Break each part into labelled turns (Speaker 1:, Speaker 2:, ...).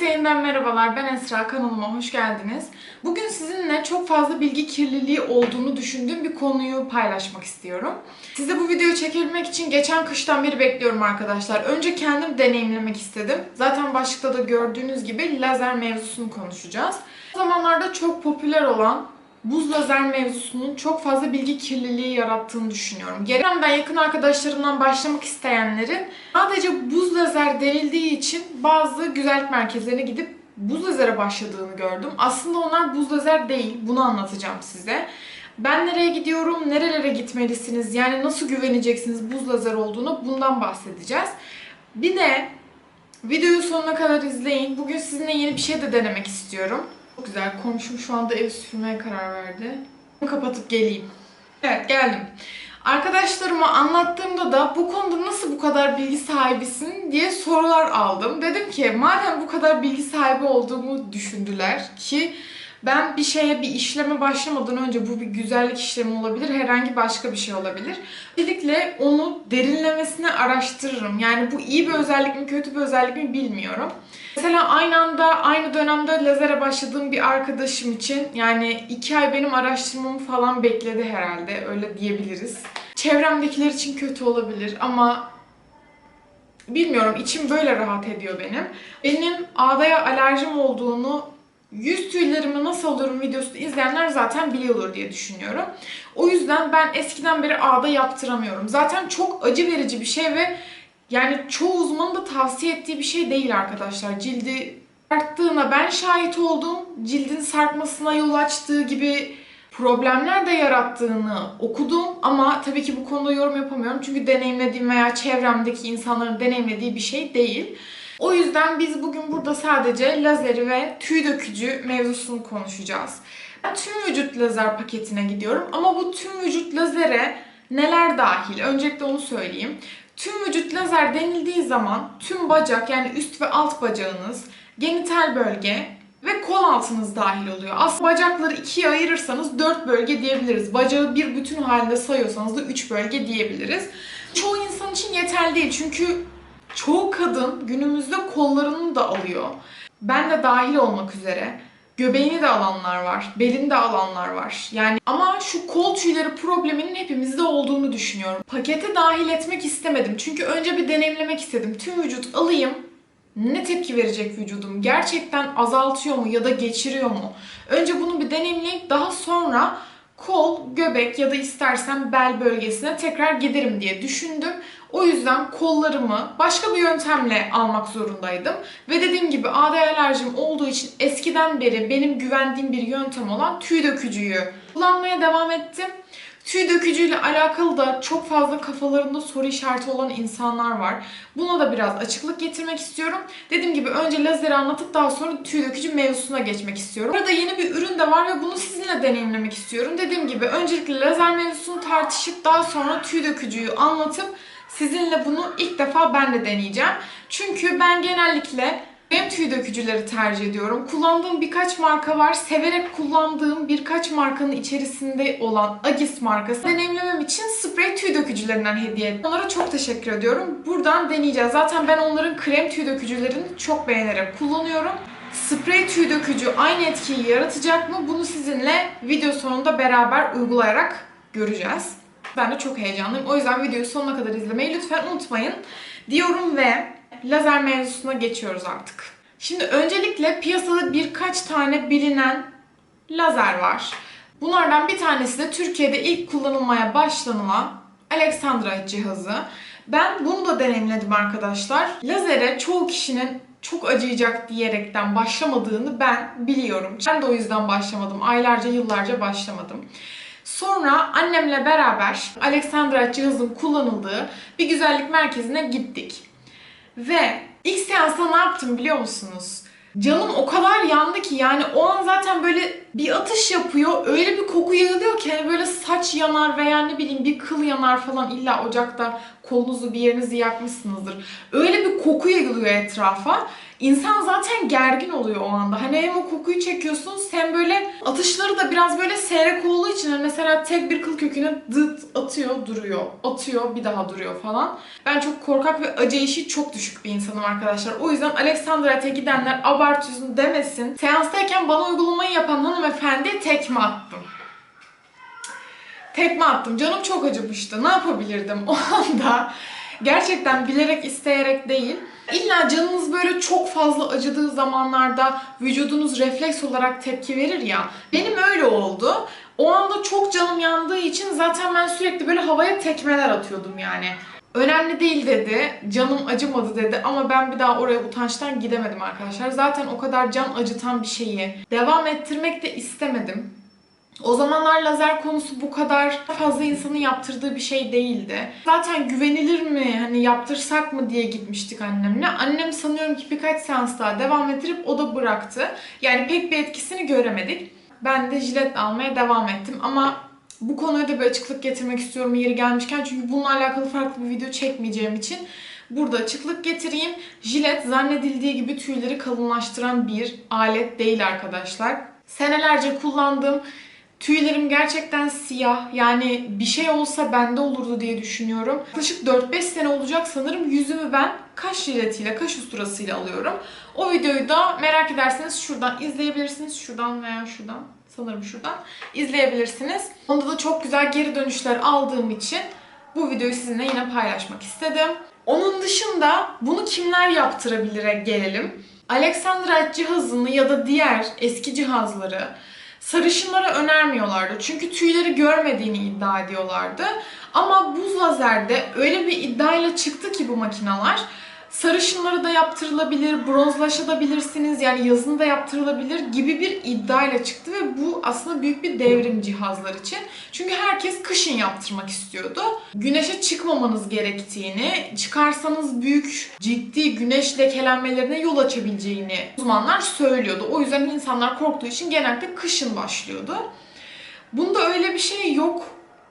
Speaker 1: Herkese yeniden merhabalar. Ben Esra. Kanalıma hoş geldiniz. Bugün sizinle çok fazla bilgi kirliliği olduğunu düşündüğüm bir konuyu paylaşmak istiyorum. Size bu videoyu çekebilmek için geçen kıştan beri bekliyorum arkadaşlar. Önce kendim deneyimlemek istedim. Zaten başlıkta da gördüğünüz gibi lazer mevzusunu konuşacağız. O zamanlarda çok popüler olan buz lazer mevzusunun çok fazla bilgi kirliliği yarattığını düşünüyorum. Gelemden yakın arkadaşlarımdan başlamak isteyenlerin sadece buz lazer denildiği için bazı güzellik merkezlerine gidip buz lazere başladığını gördüm. Aslında onlar buz lazer değil. Bunu anlatacağım size. Ben nereye gidiyorum, nerelere gitmelisiniz, yani nasıl güveneceksiniz buz lazer olduğunu bundan bahsedeceğiz. Bir de videoyu sonuna kadar izleyin. Bugün sizinle yeni bir şey de denemek istiyorum. Çok güzel. Komşum şu anda evi süpürmeye karar verdi. Kapatıp geleyim. Evet geldim. Arkadaşlarıma anlattığımda da bu konuda nasıl bu kadar bilgi sahibisin diye sorular aldım. Dedim ki madem bu kadar bilgi sahibi olduğumu düşündüler ki ben bir şeye bir işleme başlamadan önce bu bir güzellik işlemi olabilir, herhangi başka bir şey olabilir. Özellikle onu derinlemesine araştırırım. Yani bu iyi bir özellik mi, kötü bir özellik mi bilmiyorum. Mesela aynı anda, aynı dönemde lazere başladığım bir arkadaşım için yani iki ay benim araştırmamı falan bekledi herhalde. Öyle diyebiliriz. Çevremdekiler için kötü olabilir ama bilmiyorum içim böyle rahat ediyor benim. Benim ağdaya alerjim olduğunu yüz tüylerimi nasıl olurum videosunu izleyenler zaten biliyordur diye düşünüyorum. O yüzden ben eskiden beri ağda yaptıramıyorum. Zaten çok acı verici bir şey ve yani çoğu uzmanın da tavsiye ettiği bir şey değil arkadaşlar. Cildi sarktığına ben şahit oldum. Cildin sarkmasına yol açtığı gibi problemler de yarattığını okudum ama tabii ki bu konuda yorum yapamıyorum. Çünkü deneyimlediğim veya çevremdeki insanların deneyimlediği bir şey değil. O yüzden biz bugün burada sadece lazeri ve tüy dökücü mevzusunu konuşacağız. Ben tüm vücut lazer paketine gidiyorum ama bu tüm vücut lazere neler dahil? Öncelikle onu söyleyeyim. Tüm vücut lazer denildiği zaman tüm bacak yani üst ve alt bacağınız, genital bölge ve kol altınız dahil oluyor. Aslında bacakları ikiye ayırırsanız dört bölge diyebiliriz. Bacağı bir bütün halinde sayıyorsanız da üç bölge diyebiliriz. Çoğu insan için yeterli değil çünkü çoğu kadın günümüzde kollarını da alıyor. Ben de dahil olmak üzere. Göbeğini de alanlar var, belini de alanlar var. Yani ama şu kol tüyleri probleminin hepimizde olduğunu düşünüyorum. Pakete dahil etmek istemedim. Çünkü önce bir deneyimlemek istedim. Tüm vücut alayım. Ne tepki verecek vücudum? Gerçekten azaltıyor mu ya da geçiriyor mu? Önce bunu bir deneyimleyip daha sonra kol, göbek ya da istersen bel bölgesine tekrar giderim diye düşündüm. O yüzden kollarımı başka bir yöntemle almak zorundaydım. Ve dediğim gibi AD alerjim olduğu için eskiden beri benim güvendiğim bir yöntem olan tüy dökücüyü kullanmaya devam ettim. Tüy dökücüyle alakalı da çok fazla kafalarında soru işareti olan insanlar var. Buna da biraz açıklık getirmek istiyorum. Dediğim gibi önce lazeri anlatıp daha sonra tüy dökücü mevzusuna geçmek istiyorum. Burada yeni bir ürün de var ve bunu sizinle deneyimlemek istiyorum. Dediğim gibi öncelikle lazer mevzusunu tartışıp daha sonra tüy dökücüyü anlatıp sizinle bunu ilk defa ben de deneyeceğim. Çünkü ben genellikle krem tüy dökücüleri tercih ediyorum. Kullandığım birkaç marka var. Severek kullandığım birkaç markanın içerisinde olan Agis markası deneyimlemem için sprey tüy dökücülerinden hediye ettim. Onlara çok teşekkür ediyorum. Buradan deneyeceğiz. Zaten ben onların krem tüy dökücülerini çok beğenerek kullanıyorum. Sprey tüy dökücü aynı etkiyi yaratacak mı? Bunu sizinle video sonunda beraber uygulayarak göreceğiz. Ben de çok heyecanlıyım. O yüzden videoyu sonuna kadar izlemeyi lütfen unutmayın. Diyorum ve lazer mevzusuna geçiyoruz artık. Şimdi öncelikle piyasada birkaç tane bilinen lazer var. Bunlardan bir tanesi de Türkiye'de ilk kullanılmaya başlanılan Alexandra cihazı. Ben bunu da deneyimledim arkadaşlar. Lazere çoğu kişinin çok acıyacak diyerekten başlamadığını ben biliyorum. Ben de o yüzden başlamadım. Aylarca, yıllarca başlamadım. Sonra annemle beraber Alexandra cihazın kullanıldığı bir güzellik merkezine gittik. Ve ilk seansta ne yaptım biliyor musunuz? Canım o kadar yandı ki yani o an zaten böyle bir atış yapıyor. Öyle bir koku yayılıyor ki hani böyle saç yanar veya ne bileyim bir kıl yanar falan illa ocakta kolunuzu bir yerinizi yakmışsınızdır. Öyle bir koku yayılıyor etrafa. İnsan zaten gergin oluyor o anda. Hani hem o kokuyu çekiyorsunuz hem böyle atışları da biraz böyle seyrek olduğu için hani mesela tek bir kıl köküne dıt atıyor duruyor. Atıyor bir daha duruyor falan. Ben çok korkak ve acı çok düşük bir insanım arkadaşlar. O yüzden Alexandra'ya gidenler abartıyorsun demesin. Seanstayken bana uygulamayı yapan hanımefendiye tekme attım. Tekme attım. Canım çok acımıştı. Ne yapabilirdim o anda? Gerçekten bilerek isteyerek değil. İlla canınız böyle çok fazla acıdığı zamanlarda vücudunuz refleks olarak tepki verir ya. Benim öyle oldu. O anda çok canım yandığı için zaten ben sürekli böyle havaya tekmeler atıyordum yani. Önemli değil dedi, canım acımadı dedi ama ben bir daha oraya utançtan gidemedim arkadaşlar. Zaten o kadar can acıtan bir şeyi devam ettirmek de istemedim. O zamanlar lazer konusu bu kadar fazla insanın yaptırdığı bir şey değildi. Zaten güvenilir mi, hani yaptırsak mı diye gitmiştik annemle. Annem sanıyorum ki birkaç seans daha devam ettirip o da bıraktı. Yani pek bir etkisini göremedik. Ben de jilet almaya devam ettim ama bu konuya da bir açıklık getirmek istiyorum yeri gelmişken. Çünkü bununla alakalı farklı bir video çekmeyeceğim için burada açıklık getireyim. Jilet zannedildiği gibi tüyleri kalınlaştıran bir alet değil arkadaşlar. Senelerce kullandığım Tüylerim gerçekten siyah. Yani bir şey olsa bende olurdu diye düşünüyorum. Yaklaşık 4-5 sene olacak sanırım yüzümü ben kaş jiletiyle, kaş usturasıyla alıyorum. O videoyu da merak ederseniz şuradan izleyebilirsiniz. Şuradan veya şuradan. Sanırım şuradan izleyebilirsiniz. Onda da çok güzel geri dönüşler aldığım için bu videoyu sizinle yine paylaşmak istedim. Onun dışında bunu kimler yaptırabilire gelelim. Alexandrite cihazını ya da diğer eski cihazları sarışınlara önermiyorlardı. Çünkü tüyleri görmediğini iddia ediyorlardı. Ama bu lazerde öyle bir iddiayla çıktı ki bu makinalar sarışınlara da yaptırılabilir, bronzlaşabilirsiniz yani yazın da yaptırılabilir gibi bir iddiayla çıktı ve bu aslında büyük bir devrim cihazlar için. Çünkü herkes kışın yaptırmak istiyordu. Güneşe çıkmamanız gerektiğini, çıkarsanız büyük ciddi güneş lekelenmelerine yol açabileceğini uzmanlar söylüyordu. O yüzden insanlar korktuğu için genelde kışın başlıyordu. Bunda öyle bir şey yok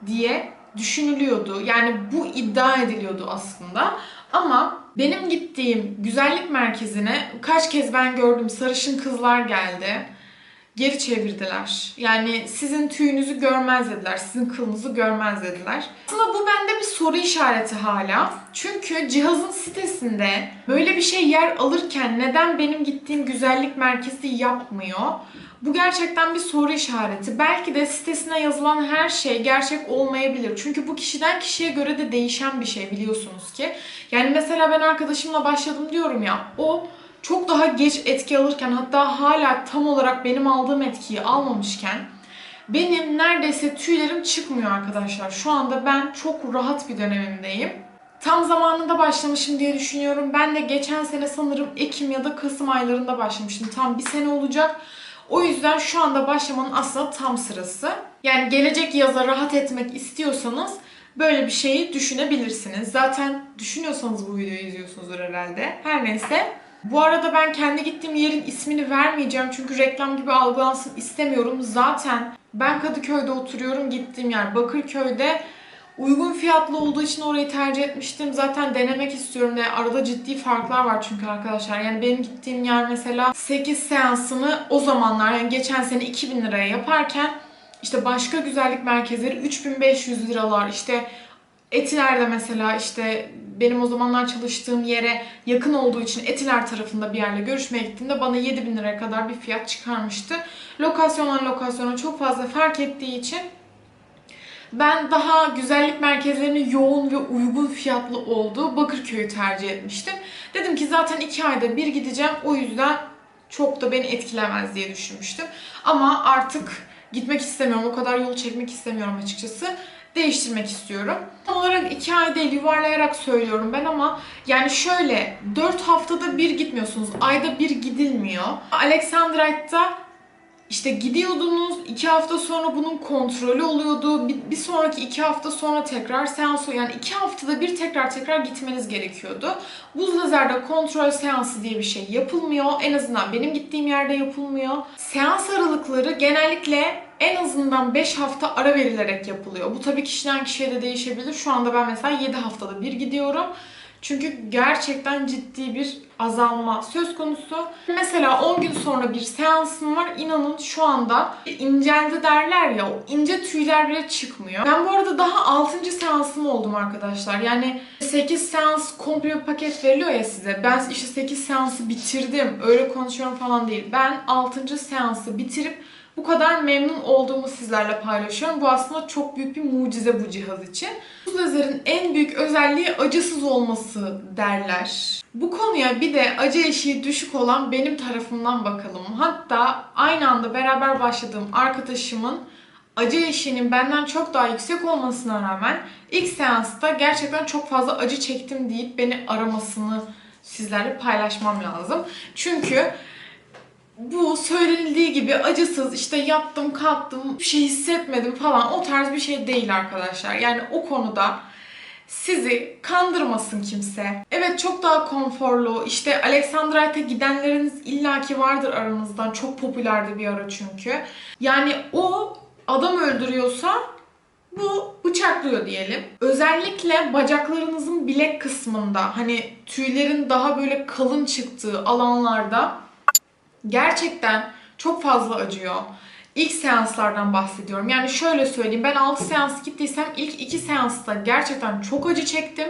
Speaker 1: diye düşünülüyordu. Yani bu iddia ediliyordu aslında. Ama benim gittiğim güzellik merkezine kaç kez ben gördüm sarışın kızlar geldi. Geri çevirdiler. Yani sizin tüyünüzü görmez dediler. Sizin kılınızı görmez dediler. Aslında bu bende bir soru işareti hala. Çünkü cihazın sitesinde böyle bir şey yer alırken neden benim gittiğim güzellik merkezi yapmıyor? Bu gerçekten bir soru işareti. Belki de sitesine yazılan her şey gerçek olmayabilir. Çünkü bu kişiden kişiye göre de değişen bir şey biliyorsunuz ki. Yani mesela ben arkadaşımla başladım diyorum ya. O çok daha geç etki alırken hatta hala tam olarak benim aldığım etkiyi almamışken benim neredeyse tüylerim çıkmıyor arkadaşlar. Şu anda ben çok rahat bir dönemimdeyim. Tam zamanında başlamışım diye düşünüyorum. Ben de geçen sene sanırım Ekim ya da Kasım aylarında başlamıştım. Tam bir sene olacak. O yüzden şu anda başlamanın aslında tam sırası. Yani gelecek yaza rahat etmek istiyorsanız böyle bir şeyi düşünebilirsiniz. Zaten düşünüyorsanız bu videoyu izliyorsunuzdur herhalde. Her neyse. Bu arada ben kendi gittiğim yerin ismini vermeyeceğim çünkü reklam gibi algılansın istemiyorum. Zaten ben Kadıköy'de oturuyorum. Gittiğim yer Bakırköy'de. Uygun fiyatlı olduğu için orayı tercih etmiştim. Zaten denemek istiyorum ve arada ciddi farklar var çünkü arkadaşlar. Yani benim gittiğim yer mesela 8 seansını o zamanlar yani geçen sene 2000 liraya yaparken işte başka güzellik merkezleri 3500 liralar işte Etiler'de mesela işte benim o zamanlar çalıştığım yere yakın olduğu için Etiler tarafında bir yerle görüşmeye gittiğimde bana 7000 liraya kadar bir fiyat çıkarmıştı. Lokasyondan lokasyona çok fazla fark ettiği için ben daha güzellik merkezlerinin yoğun ve uygun fiyatlı olduğu Bakırköy'ü tercih etmiştim. Dedim ki zaten iki ayda bir gideceğim. O yüzden çok da beni etkilemez diye düşünmüştüm. Ama artık gitmek istemiyorum. O kadar yol çekmek istemiyorum açıkçası. Değiştirmek istiyorum. Tam olarak iki ay değil yuvarlayarak söylüyorum ben ama yani şöyle 4 haftada bir gitmiyorsunuz. Ayda bir gidilmiyor. Alexandrite'da İşte gidiyordunuz, iki hafta sonra bunun kontrolü oluyordu. Bir, bir sonraki iki hafta sonra tekrar seans yani iki haftada bir tekrar tekrar gitmeniz gerekiyordu. Buz lazerde kontrol seansı diye bir şey yapılmıyor. En azından benim gittiğim yerde yapılmıyor. Seans aralıkları genellikle en azından 5 hafta ara verilerek yapılıyor. Bu tabii kişiden kişiye de değişebilir. Şu anda ben mesela 7 haftada bir gidiyorum. Çünkü gerçekten ciddi bir azalma söz konusu. Mesela 10 gün sonra bir seansım var. İnanın şu anda inceldi derler ya o ince tüyler bile çıkmıyor. Ben bu arada daha 6. seansım oldum arkadaşlar. Yani 8 seans komple bir paket veriliyor ya size. Ben işte 8 seansı bitirdim. Öyle konuşuyorum falan değil. Ben 6. seansı bitirip bu kadar memnun olduğumu sizlerle paylaşıyorum. Bu aslında çok büyük bir mucize bu cihaz için. Bu lazerin en büyük özelliği acısız olması derler. Bu konuya bir de acı eşiği düşük olan benim tarafımdan bakalım. Hatta aynı anda beraber başladığım arkadaşımın acı eşiğinin benden çok daha yüksek olmasına rağmen ilk seansta gerçekten çok fazla acı çektim deyip beni aramasını sizlerle paylaşmam lazım. Çünkü bu söylenildiği gibi acısız işte yattım kalktım bir şey hissetmedim falan o tarz bir şey değil arkadaşlar. Yani o konuda sizi kandırmasın kimse. Evet çok daha konforlu. İşte Alexandrite'e gidenleriniz illaki vardır aranızdan. Çok popülerdi bir ara çünkü. Yani o adam öldürüyorsa bu bıçaklıyor diyelim. Özellikle bacaklarınızın bilek kısmında hani tüylerin daha böyle kalın çıktığı alanlarda gerçekten çok fazla acıyor. İlk seanslardan bahsediyorum. Yani şöyle söyleyeyim. Ben 6 seans gittiysem ilk 2 seansta gerçekten çok acı çektim.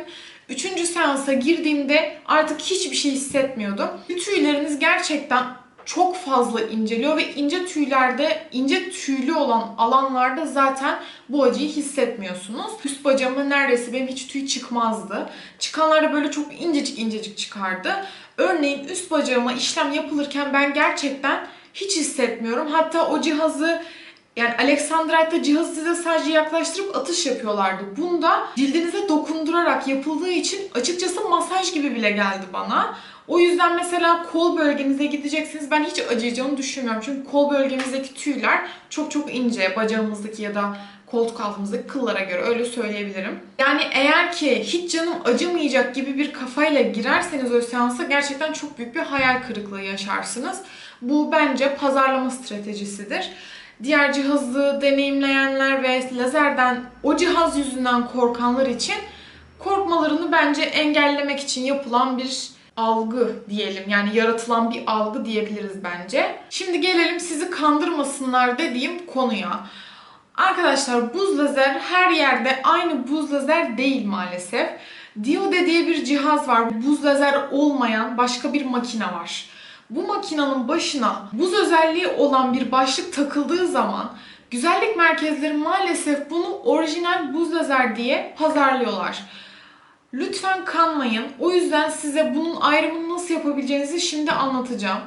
Speaker 1: Üçüncü seansa girdiğimde artık hiçbir şey hissetmiyordum. Tüyleriniz gerçekten çok fazla inceliyor ve ince tüylerde, ince tüylü olan alanlarda zaten bu acıyı hissetmiyorsunuz. Üst bacağıma neredeyse benim hiç tüy çıkmazdı. Çıkanlarda böyle çok incecik incecik çıkardı. Örneğin üst bacağıma işlem yapılırken ben gerçekten hiç hissetmiyorum. Hatta o cihazı yani Alexandrite'da cihazı size sadece yaklaştırıp atış yapıyorlardı. Bunda cildinize dokundurarak yapıldığı için açıkçası masaj gibi bile geldi bana. O yüzden mesela kol bölgenize gideceksiniz. Ben hiç acıyacağını düşünmüyorum. Çünkü kol bölgemizdeki tüyler çok çok ince. Bacağımızdaki ya da koltuk altımızdaki kıllara göre öyle söyleyebilirim. Yani eğer ki hiç canım acımayacak gibi bir kafayla girerseniz o seansa gerçekten çok büyük bir hayal kırıklığı yaşarsınız. Bu bence pazarlama stratejisidir. Diğer cihazı deneyimleyenler ve lazerden o cihaz yüzünden korkanlar için korkmalarını bence engellemek için yapılan bir algı diyelim. Yani yaratılan bir algı diyebiliriz bence. Şimdi gelelim sizi kandırmasınlar dediğim konuya. Arkadaşlar buz lazer her yerde aynı buz lazer değil maalesef. Diode diye bir cihaz var. Buz lazer olmayan başka bir makine var. Bu makinenin başına buz özelliği olan bir başlık takıldığı zaman güzellik merkezleri maalesef bunu orijinal buz lazer diye pazarlıyorlar. Lütfen kanmayın. O yüzden size bunun ayrımını nasıl yapabileceğinizi şimdi anlatacağım.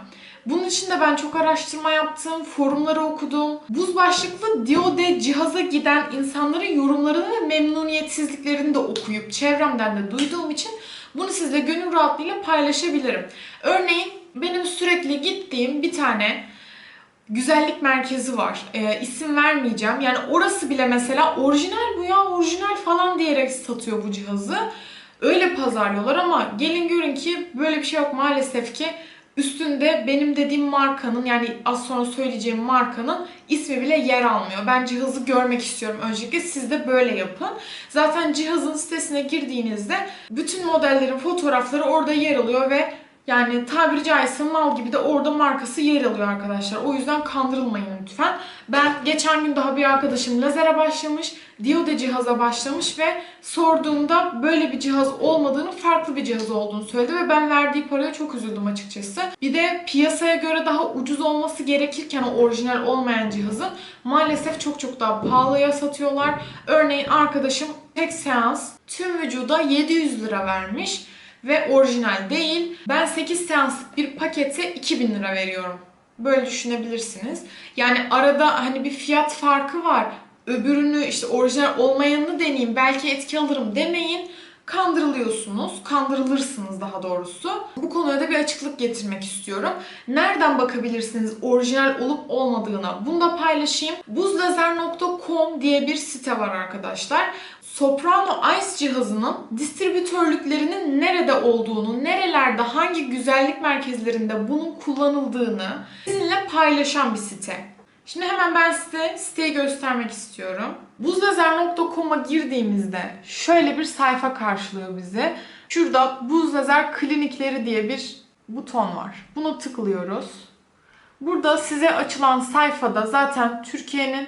Speaker 1: Bunun için de ben çok araştırma yaptım, forumları okudum. Buz başlıklı Diode cihaza giden insanların yorumlarını ve memnuniyetsizliklerini de okuyup çevremden de duyduğum için bunu sizle gönül rahatlığıyla paylaşabilirim. Örneğin benim sürekli gittiğim bir tane güzellik merkezi var. Ee, isim vermeyeceğim. Yani orası bile mesela orijinal bu ya orijinal falan diyerek satıyor bu cihazı. Öyle pazarlıyorlar ama gelin görün ki böyle bir şey yok maalesef ki üstünde benim dediğim markanın yani az sonra söyleyeceğim markanın ismi bile yer almıyor. Ben cihazı görmek istiyorum öncelikle. Siz de böyle yapın. Zaten cihazın sitesine girdiğinizde bütün modellerin fotoğrafları orada yer alıyor ve yani tabiri caizse mal gibi de orada markası yer alıyor arkadaşlar. O yüzden kandırılmayın lütfen. Ben geçen gün daha bir arkadaşım lazere başlamış, diode cihaza başlamış ve sorduğumda böyle bir cihaz olmadığını, farklı bir cihaz olduğunu söyledi ve ben verdiği paraya çok üzüldüm açıkçası. Bir de piyasaya göre daha ucuz olması gerekirken o orijinal olmayan cihazın maalesef çok çok daha pahalıya satıyorlar. Örneğin arkadaşım tek seans tüm vücuda 700 lira vermiş ve orijinal değil. Ben 8 seanslık bir pakete 2000 lira veriyorum. Böyle düşünebilirsiniz. Yani arada hani bir fiyat farkı var. Öbürünü işte orijinal olmayanını deneyeyim belki etki alırım demeyin. kandırılıyorsunuz, kandırılırsınız daha doğrusu. Bu konuya da bir açıklık getirmek istiyorum. Nereden bakabilirsiniz orijinal olup olmadığına? Bunu da paylaşayım. Buzlazer.com diye bir site var arkadaşlar. Soprano Ice cihazının distribütörlüklerinin nerede olduğunu, nerelerde, hangi güzellik merkezlerinde bunun kullanıldığını sizinle paylaşan bir site. Şimdi hemen ben size siteyi göstermek istiyorum. Buzlazer.com'a girdiğimizde şöyle bir sayfa karşılıyor bizi. Şurada Buz Lazer Klinikleri diye bir buton var. Bunu tıklıyoruz. Burada size açılan sayfada zaten Türkiye'nin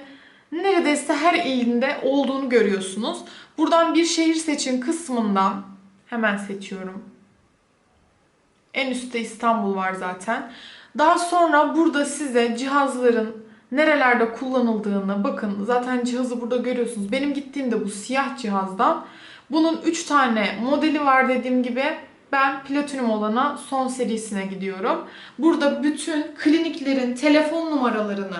Speaker 1: neredeyse her ilinde olduğunu görüyorsunuz. Buradan bir şehir seçin kısmından hemen seçiyorum. En üstte İstanbul var zaten. Daha sonra burada size cihazların nerelerde kullanıldığını bakın zaten cihazı burada görüyorsunuz. Benim gittiğimde bu siyah cihazdan bunun 3 tane modeli var dediğim gibi. Ben platinum olana son serisine gidiyorum. Burada bütün kliniklerin telefon numaralarını,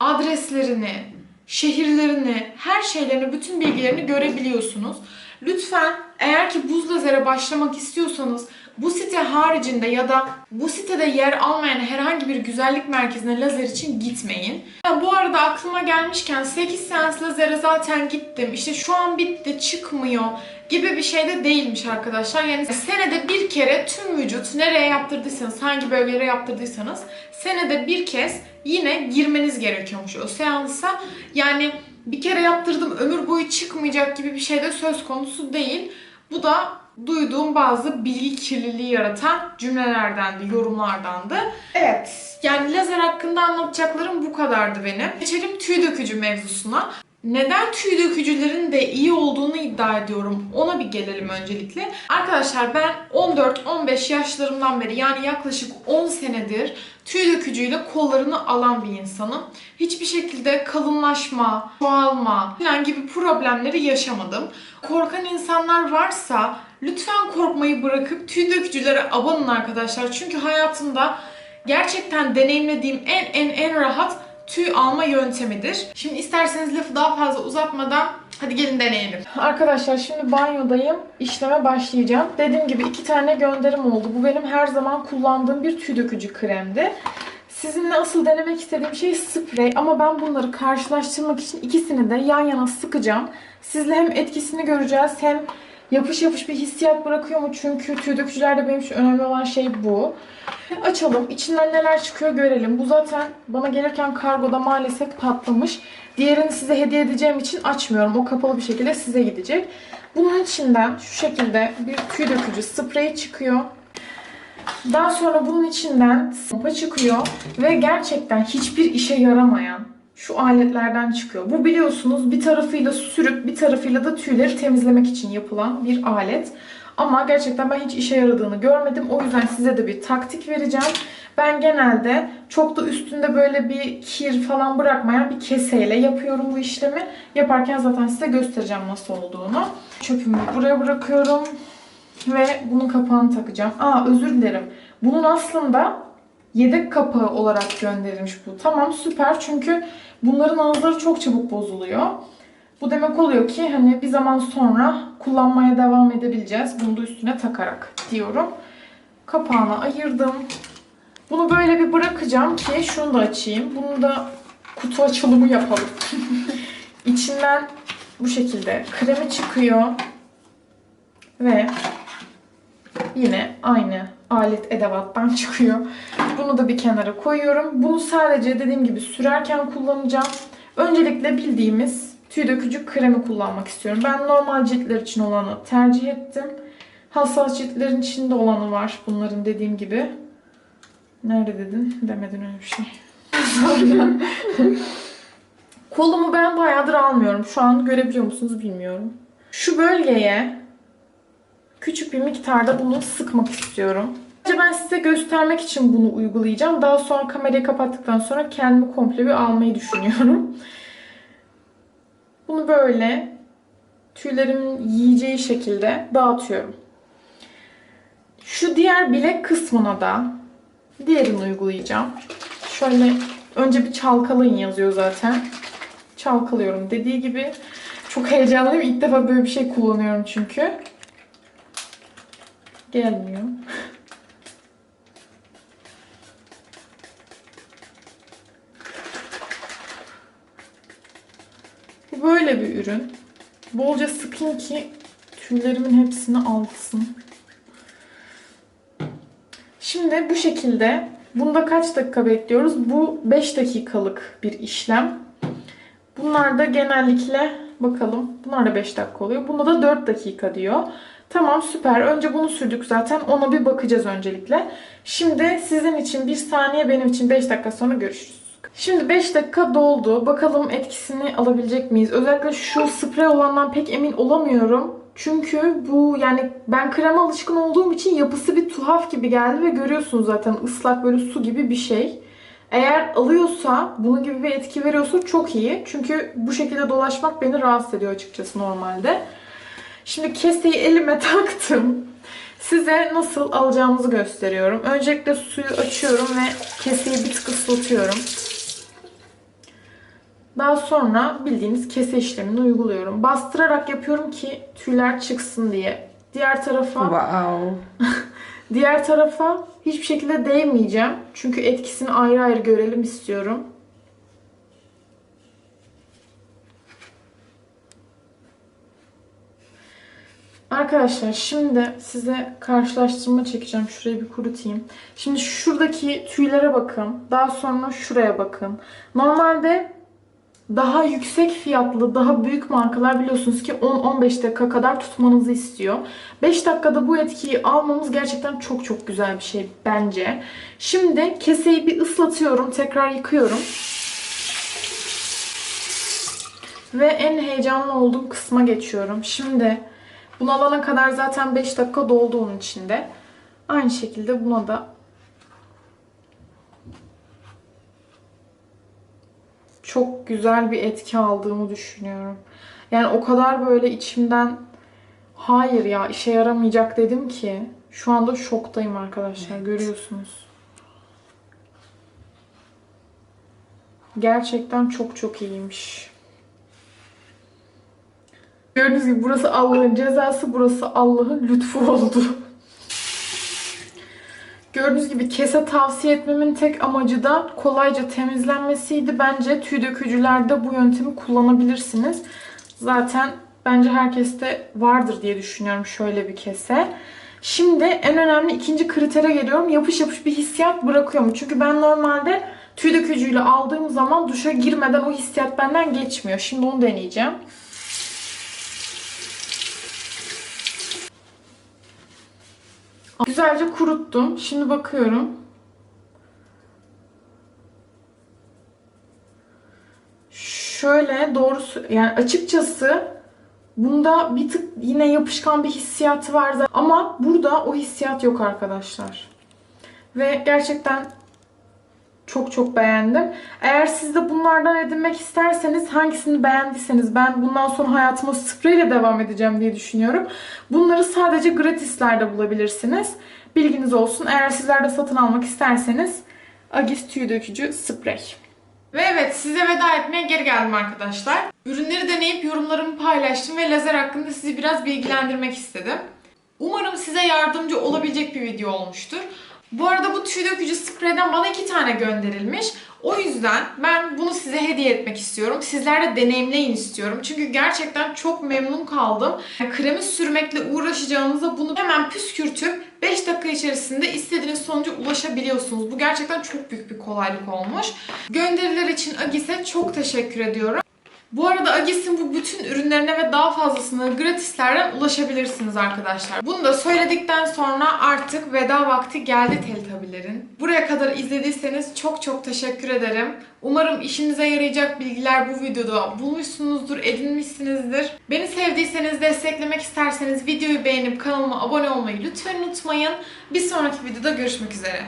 Speaker 1: adreslerini, şehirlerini, her şeylerini, bütün bilgilerini görebiliyorsunuz. Lütfen eğer ki buz başlamak istiyorsanız bu site haricinde ya da bu sitede yer almayan herhangi bir güzellik merkezine lazer için gitmeyin. Ha, bu arada aklıma gelmişken 8 seans lazere zaten gittim. İşte şu an bitti çıkmıyor gibi bir şey de değilmiş arkadaşlar. Yani senede bir kere tüm vücut nereye yaptırdıysanız, hangi bölgelere yaptırdıysanız senede bir kez yine girmeniz gerekiyormuş o seansa. Yani bir kere yaptırdım ömür boyu çıkmayacak gibi bir şey de söz konusu değil. Bu da duyduğum bazı bilgi kirliliği yaratan cümlelerdendi, yorumlardandı. Evet, yani lazer hakkında anlatacaklarım bu kadardı benim. Geçelim tüy dökücü mevzusuna. Neden tüy dökücülerin de iyi olduğunu iddia ediyorum. Ona bir gelelim öncelikle. Arkadaşlar ben 14-15 yaşlarımdan beri yani yaklaşık 10 senedir tüy dökücüyle kollarını alan bir insanım. Hiçbir şekilde kalınlaşma, çoğalma falan gibi problemleri yaşamadım. Korkan insanlar varsa lütfen korkmayı bırakıp tüy dökücülere abanın arkadaşlar. Çünkü hayatımda gerçekten deneyimlediğim en en en rahat tüy alma yöntemidir. Şimdi isterseniz lafı daha fazla uzatmadan hadi gelin deneyelim. Arkadaşlar şimdi banyodayım. İşleme başlayacağım. Dediğim gibi iki tane gönderim oldu. Bu benim her zaman kullandığım bir tüy dökücü kremdi. Sizinle asıl denemek istediğim şey sprey ama ben bunları karşılaştırmak için ikisini de yan yana sıkacağım. Sizle hem etkisini göreceğiz hem yapış yapış bir hissiyat bırakıyor mu? Çünkü tüy dökücülerde benim için önemli olan şey bu. Açalım. İçinden neler çıkıyor görelim. Bu zaten bana gelirken kargoda maalesef patlamış. Diğerini size hediye edeceğim için açmıyorum. O kapalı bir şekilde size gidecek. Bunun içinden şu şekilde bir tüy dökücü sprey çıkıyor. Daha sonra bunun içinden sopa çıkıyor ve gerçekten hiçbir işe yaramayan şu aletlerden çıkıyor. Bu biliyorsunuz bir tarafıyla sürüp bir tarafıyla da tüyleri temizlemek için yapılan bir alet. Ama gerçekten ben hiç işe yaradığını görmedim. O yüzden size de bir taktik vereceğim. Ben genelde çok da üstünde böyle bir kir falan bırakmayan bir keseyle yapıyorum bu işlemi. Yaparken zaten size göstereceğim nasıl olduğunu. Çöpümü buraya bırakıyorum. Ve bunun kapağını takacağım. Aa özür dilerim. Bunun aslında yedek kapağı olarak gönderilmiş bu. Tamam süper çünkü bunların ağızları çok çabuk bozuluyor. Bu demek oluyor ki hani bir zaman sonra kullanmaya devam edebileceğiz. Bunu da üstüne takarak diyorum. Kapağını ayırdım. Bunu böyle bir bırakacağım ki şunu da açayım. Bunu da kutu açılımı yapalım. İçinden bu şekilde kremi çıkıyor. Ve yine aynı alet edevattan çıkıyor. Bunu da bir kenara koyuyorum. Bunu sadece dediğim gibi sürerken kullanacağım. Öncelikle bildiğimiz tüy dökücü kremi kullanmak istiyorum. Ben normal ciltler için olanı tercih ettim. Hassas ciltlerin içinde olanı var. Bunların dediğim gibi. Nerede dedin? Demedin öyle bir şey. Kolumu ben bayağıdır almıyorum. Şu an görebiliyor musunuz bilmiyorum. Şu bölgeye küçük bir miktarda bunu sıkmak istiyorum. Önce ben size göstermek için bunu uygulayacağım. Daha sonra kamerayı kapattıktan sonra kendimi komple bir almayı düşünüyorum. Bunu böyle tüylerimin yiyeceği şekilde dağıtıyorum. Şu diğer bilek kısmına da diğerini uygulayacağım. Şöyle önce bir çalkalayın yazıyor zaten. Çalkalıyorum dediği gibi. Çok heyecanlıyım. İlk defa böyle bir şey kullanıyorum çünkü. Gelmiyor. Bu böyle bir ürün. Bolca sıkayım ki tüylerimin hepsini alsın. Şimdi bu şekilde bunda kaç dakika bekliyoruz? Bu 5 dakikalık bir işlem. Bunlar da genellikle bakalım. Bunlar da 5 dakika oluyor. Bunda da 4 dakika diyor. Tamam süper. Önce bunu sürdük zaten. Ona bir bakacağız öncelikle. Şimdi sizin için 1 saniye benim için 5 dakika sonra görüşürüz. Şimdi 5 dakika doldu. Bakalım etkisini alabilecek miyiz? Özellikle şu sprey olandan pek emin olamıyorum. Çünkü bu yani ben krema alışkın olduğum için yapısı bir tuhaf gibi geldi ve görüyorsunuz zaten ıslak böyle su gibi bir şey. Eğer alıyorsa, bunun gibi bir etki veriyorsa çok iyi. Çünkü bu şekilde dolaşmak beni rahatsız ediyor açıkçası normalde. Şimdi keseyi elime taktım. Size nasıl alacağımızı gösteriyorum. Öncelikle suyu açıyorum ve keseyi bir tık ıslatıyorum. Daha sonra bildiğiniz kese işlemini uyguluyorum. Bastırarak yapıyorum ki tüyler çıksın diye. Diğer tarafa
Speaker 2: Wow.
Speaker 1: diğer tarafa hiçbir şekilde değmeyeceğim. Çünkü etkisini ayrı ayrı görelim istiyorum. Arkadaşlar şimdi size karşılaştırma çekeceğim. Şurayı bir kurutayım. Şimdi şuradaki tüylere bakın. Daha sonra şuraya bakın. Normalde daha yüksek fiyatlı, daha büyük markalar biliyorsunuz ki 10-15 dakika kadar tutmanızı istiyor. 5 dakikada bu etkiyi almamız gerçekten çok çok güzel bir şey bence. Şimdi keseyi bir ıslatıyorum, tekrar yıkıyorum. Ve en heyecanlı olduğum kısma geçiyorum. Şimdi bunu alana kadar zaten 5 dakika doldu onun içinde. Aynı şekilde buna da çok güzel bir etki aldığımı düşünüyorum. Yani o kadar böyle içimden hayır ya işe yaramayacak dedim ki şu anda şoktayım arkadaşlar görüyorsunuz. Gerçekten çok çok iyiymiş. Gördüğünüz gibi burası Allah'ın cezası, burası Allah'ın lütfu oldu. Gördüğünüz gibi kese tavsiye etmemin tek amacı da kolayca temizlenmesiydi. Bence tüy dökücülerde bu yöntemi kullanabilirsiniz. Zaten bence herkeste vardır diye düşünüyorum şöyle bir kese. Şimdi en önemli ikinci kritere geliyorum. Yapış yapış bir hissiyat bırakıyor mu? Çünkü ben normalde tüy dökücüyle aldığım zaman duşa girmeden o hissiyat benden geçmiyor. Şimdi onu deneyeceğim. Güzelce kuruttum. Şimdi bakıyorum. Şöyle doğrusu yani açıkçası bunda bir tık yine yapışkan bir hissiyatı var zaten. Ama burada o hissiyat yok arkadaşlar. Ve gerçekten çok çok beğendim. Eğer siz de bunlardan edinmek isterseniz hangisini beğendiyseniz ben bundan sonra hayatıma spreyle devam edeceğim diye düşünüyorum. Bunları sadece gratislerde bulabilirsiniz. Bilginiz olsun. Eğer sizler de satın almak isterseniz Agis tüy dökücü sprey. Ve evet size veda etmeye geri geldim arkadaşlar. Ürünleri deneyip yorumlarımı paylaştım ve lazer hakkında sizi biraz bilgilendirmek istedim. Umarım size yardımcı olabilecek bir video olmuştur. Bu arada bu tüy dökücü spreyden bana iki tane gönderilmiş. O yüzden ben bunu size hediye etmek istiyorum. Sizler de deneyimleyin istiyorum. Çünkü gerçekten çok memnun kaldım. Kremi sürmekle uğraşacağınıza bunu hemen püskürtüp 5 dakika içerisinde istediğiniz sonuca ulaşabiliyorsunuz. Bu gerçekten çok büyük bir kolaylık olmuş. Gönderiler için Agis'e çok teşekkür ediyorum. Bu arada Agis'in bu bütün ürünlerine ve daha fazlasına gratislerden ulaşabilirsiniz arkadaşlar. Bunu da söyledikten sonra artık veda vakti geldi Teletubby'lerin. Buraya kadar izlediyseniz çok çok teşekkür ederim. Umarım işinize yarayacak bilgiler bu videoda bulmuşsunuzdur, edinmişsinizdir. Beni sevdiyseniz, desteklemek isterseniz videoyu beğenip kanalıma abone olmayı lütfen unutmayın. Bir sonraki videoda görüşmek üzere.